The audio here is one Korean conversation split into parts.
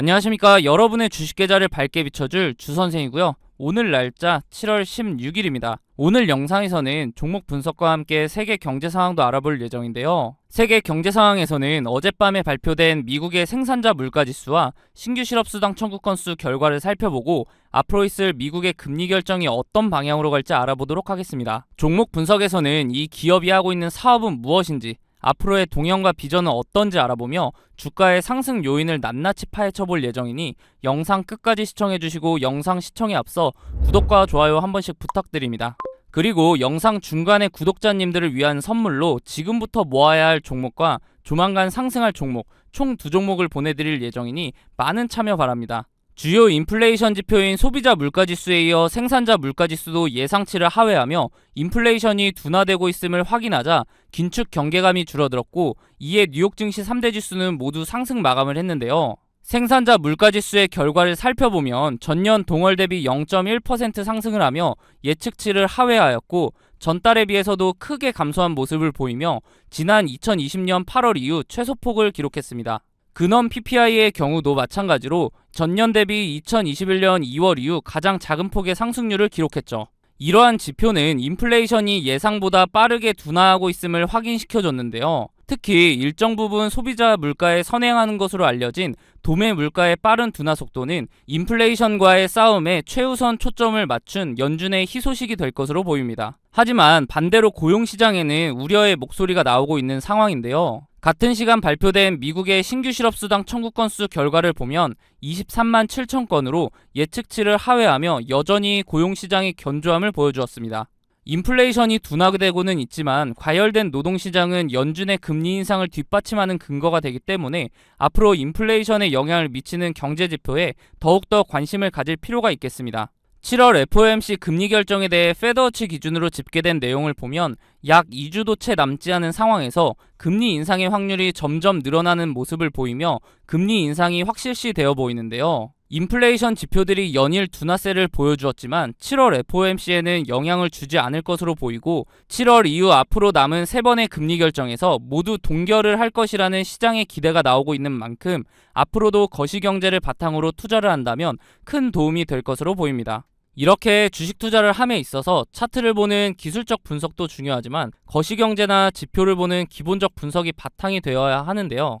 안녕하십니까. 여러분의 주식 계좌를 밝게 비춰줄 주선생이고요. 오늘 날짜 7월 16일입니다. 오늘 영상에서는 종목 분석과 함께 세계 경제 상황도 알아볼 예정인데요. 세계 경제 상황에서는 어젯밤에 발표된 미국의 생산자 물가 지수와 신규 실업수당 청구 건수 결과를 살펴보고 앞으로 있을 미국의 금리 결정이 어떤 방향으로 갈지 알아보도록 하겠습니다. 종목 분석에서는 이 기업이 하고 있는 사업은 무엇인지 앞으로의 동향과 비전은 어떤지 알아보며 주가의 상승 요인을 낱낱이 파헤쳐 볼 예정이니 영상 끝까지 시청해 주시고 영상 시청에 앞서 구독과 좋아요 한 번씩 부탁드립니다. 그리고 영상 중간에 구독자님들을 위한 선물로 지금부터 모아야 할 종목과 조만간 상승할 종목 총 두 종목을 보내드릴 예정이니 많은 참여 바랍니다. 주요 인플레이션 지표인 소비자 물가지수에 이어 생산자 물가지수도 예상치를 하회하며 인플레이션이 둔화되고 있음을 확인하자 긴축 경계감이 줄어들었고 이에 뉴욕 증시 3대 지수는 모두 상승 마감을 했는데요. 생산자 물가지수의 결과를 살펴보면 전년 동월 대비 0.1% 상승을 하며 예측치를 하회하였고 전달에 비해서도 크게 감소한 모습을 보이며 지난 2020년 8월 이후 최소폭을 기록했습니다. 근원 PPI의 경우도 마찬가지로 전년 대비 2021년 2월 이후 가장 작은 폭의 상승률을 기록했죠. 이러한 지표는 인플레이션이 예상보다 빠르게 둔화하고 있음을 확인시켜줬는데요. 특히 일정 부분 소비자 물가에 선행하는 것으로 알려진 도매 물가의 빠른 둔화 속도는 인플레이션과의 싸움에 최우선 초점을 맞춘 연준의 희소식이 될 것으로 보입니다. 하지만 반대로 고용 시장에는 우려의 목소리가 나오고 있는 상황인데요. 같은 시간 발표된 미국의 신규 실업수당 청구 건수 결과를 보면 23만 7천 건으로 예측치를 하회하며 여전히 고용시장이 견조함을 보여주었습니다. 인플레이션이 둔화되고는 있지만 과열된 노동시장은 연준의 금리 인상을 뒷받침하는 근거가 되기 때문에 앞으로 인플레이션에 영향을 미치는 경제지표에 더욱더 관심을 가질 필요가 있겠습니다. 7월 FOMC 금리 결정에 대해 페더워치 기준으로 집계된 내용을 보면 약 2주도 채 남지 않은 상황에서 금리 인상의 확률이 점점 늘어나는 모습을 보이며 금리 인상이 확실시 되어 보이는데요. 인플레이션 지표들이 연일 둔화세를 보여주었지만 7월 FOMC에는 영향을 주지 않을 것으로 보이고 7월 이후 앞으로 남은 세 번의 금리 결정에서 모두 동결을 할 것이라는 시장의 기대가 나오고 있는 만큼 앞으로도 거시경제를 바탕으로 투자를 한다면 큰 도움이 될 것으로 보입니다. 이렇게 주식 투자를 함에 있어서 차트를 보는 기술적 분석도 중요하지만 거시경제나 지표를 보는 기본적 분석이 바탕이 되어야 하는데요.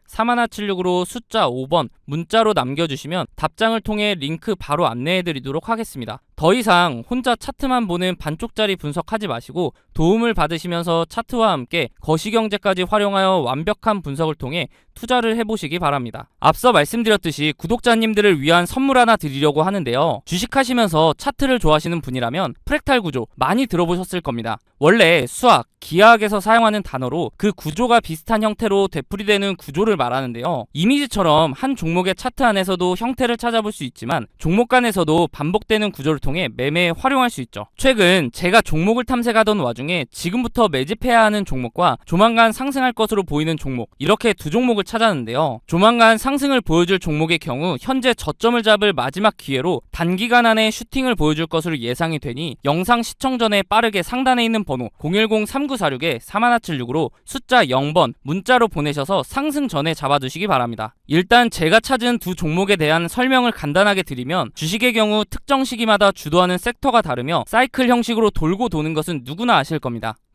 3176으로 숫자 5번 문자로 남겨주시면 답장을 통해 링크 바로 안내해드리도록 하겠습니다. 더 이상 혼자 차트만 보는 반쪽짜리 분석하지 마시고 도움을 받으시면서 차트와 함께 거시경제까지 활용하여 완벽한 분석을 통해 투자를 해보시기 바랍니다. 앞서 말씀드렸듯이 구독자님들을 위한 선물 하나 드리려고 하는데요. 주식하시면서 차트를 좋아하시는 분이라면 프랙탈 구조 많이 들어보셨을 겁니다. 원래 수학, 기하학에서 사용하는 단어로 그 구조가 비슷한 형태로 되풀이되는 구조를 말하는데요. 이미지처럼 한 종목의 차트 안에서도 형태를 찾아볼 수 있지만 종목 간에서도 반복되는 구조를 통해 매매에 활용할 수 있죠. 최근 제가 종목을 탐색하던 와중에 지금부터 매집해야 하는 종목과 조만간 상승할 것으로 보이는 종목 이렇게 두 종목을 찾았는데요. 조만간 상승을 보여줄 종목의 경우 현재 저점을 잡을 마지막 기회로 단기간 안에 슈팅을 보여줄 것으로 예상이 되니 영상 시청 전에 빠르게 상단에 있는 번호 010-3946에 3176으로 숫자 0번 문자로 보내셔서 상승 전에 잡아두시기 바랍니다. 일단 제가 찾은 두 종목에 대한 설명을 간단하게 드리면 주식의 경우 특정 시기마다 주도하는 섹터가 다르며 사이클 형식으로 돌고 도는 것은 누구나 아실 겁니다.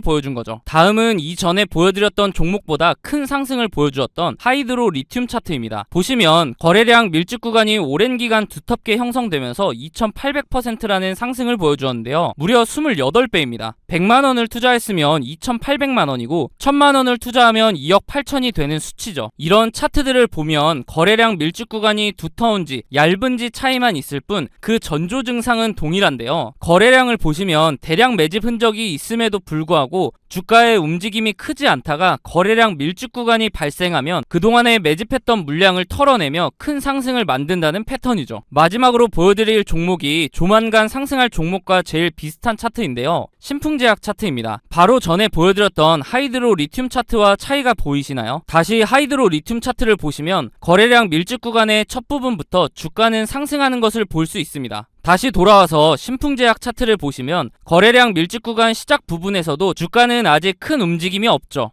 보여준 거죠. 다음은 이전에 보여드렸던 종목보다 큰 상승을 보여주었던 하이드로 리튬 차트입니다. 보시면 거래량 밀집 구간이 오랜 기간 두텁게 형성되면서 2800%라는 상승을 보여주었는데요. 무려 28배입니다. 100만 원을 투자했으면 2800만 원이고 1000만 원을 투자하면 2억 8천이 되는 수치죠. 이런 차트들을 보면 거래량 밀집 구간이 두터운지 얇은지 차이만 있을 뿐 그 전조 증상은 동일한데요. 거래량을 보시면 대량 매집 흔적이 있음에도 불구하고 주가의 움직임이 크지 않다가 거래량 밀집 구간이 발생하면 그동안에 매집했던 물량을 털어내며 큰 상승을 만든다는 패턴이죠. 마지막으로 보여드릴 종목이 조만간 상승할 종목과 제일 비슷한 차트인데요. 신풍제 신풍제약 차트입니다. 바로 전에 보여드렸던 하이드로 리튬 차트와 차이가 보이시나요? 다시 하이드로 리튬 차트를 보시면 거래량 밀집 구간의 첫 부분부터 주가는 상승하는 것을 볼 수 있습니다. 다시 돌아와서 신풍제약 차트를 보시면 거래량 밀집 구간 시작 부분에서도 주가는 아직 큰 움직임이 없죠.